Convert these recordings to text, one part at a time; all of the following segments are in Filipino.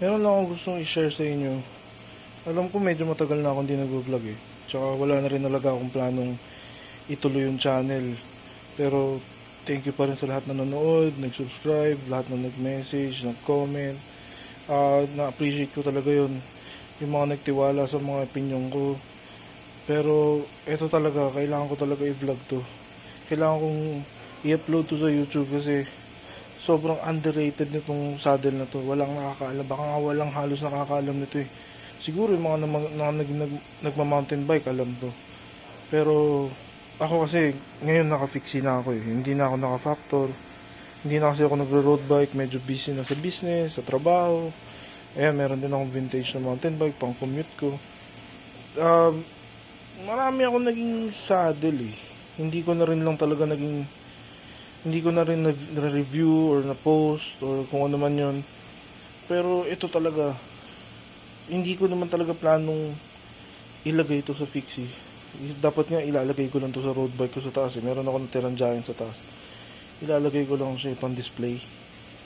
Meron lang akong gustong i-share sa inyo. Alam ko medyo matagal na akong hindi nag-vlog eh. Tsaka wala na rin talaga akong planong ituloy yung channel. Pero thank you pa rin sa lahat na nanonood, nag-subscribe, lahat na nag-message, nag-comment. Ah, na-appreciate ko talaga yun. Yung mga nagtiwala sa mga opinion ko. Pero eto talaga, kailangan ko talaga i-vlog to. Kailangan kong i-upload to sa YouTube kasi sobrang underrated nitong saddle na to. Walang nakakaalam. Baka nga walang halos nakakaalam nito eh. Siguro yung mga na, na, nag, nag, nagma-mountain bike alam to. Pero ako kasi ngayon naka-fixie na ako eh. Hindi na ako naka-factor. Hindi na kasi ako nagro-road bike. Medyo busy na sa business, sa trabaho. Eh, meron din akong vintage na mountain bike pang commute ko. Um, marami ako naging saddle eh. Hindi ko na rin lang talaga naging hindi ko na rin na- na-review or na-post or kung ano man yon pero ito talaga hindi ko naman talaga planong ilagay ito sa fixie. Dapat nga ilalagay ko lang to sa road bike ko sa taas eh. meron ako natirang giant sa taas. Ilalagay ko lang siya pang display.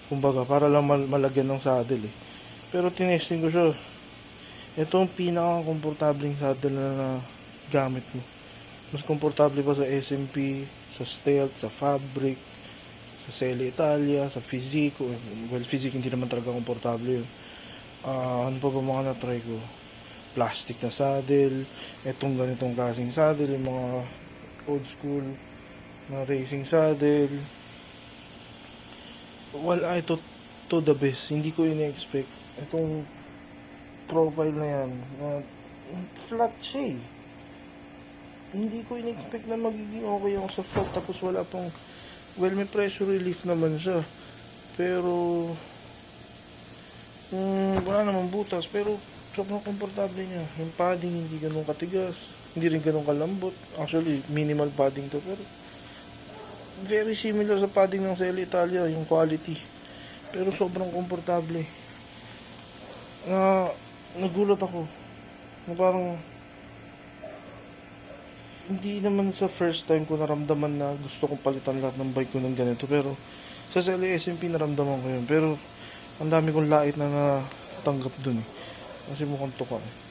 Kumbaga para lang mal- malagyan ng saddle eh. Pero tinesting ko siya. Ito ang pinaka-komportabling saddle na, na gamit mo mas komportable pa sa SMP, sa Stealth, sa Fabric, sa Sele Italia, sa Physique. Well, Physique hindi naman talaga komportable yun. Ah, ano pa ba mga na-try ko? Plastic na saddle, etong ganitong klaseng saddle, yung mga old school na racing saddle. Wala, ito to the best. Hindi ko ini-expect. Itong profile na yan, na flat siya eh hindi ko in-expect na magiging okay ako sa flat tapos wala pang well may pressure relief naman siya. Pero mm, wala namang butas. Pero sobrang komportable niya. Yung padding hindi ganun katigas. Hindi rin ganun kalambot. Actually minimal padding to. Pero very similar sa padding ng Sele Italia yung quality. Pero sobrang komportable. Na nagulat ako. Na parang hindi naman sa first time ko naramdaman na gusto kong palitan lahat ng bike ko ng ganito pero sa Sally SMP naramdaman ko yun. Pero ang dami kong lait na natanggap dun eh. Kasi mukhang tuka eh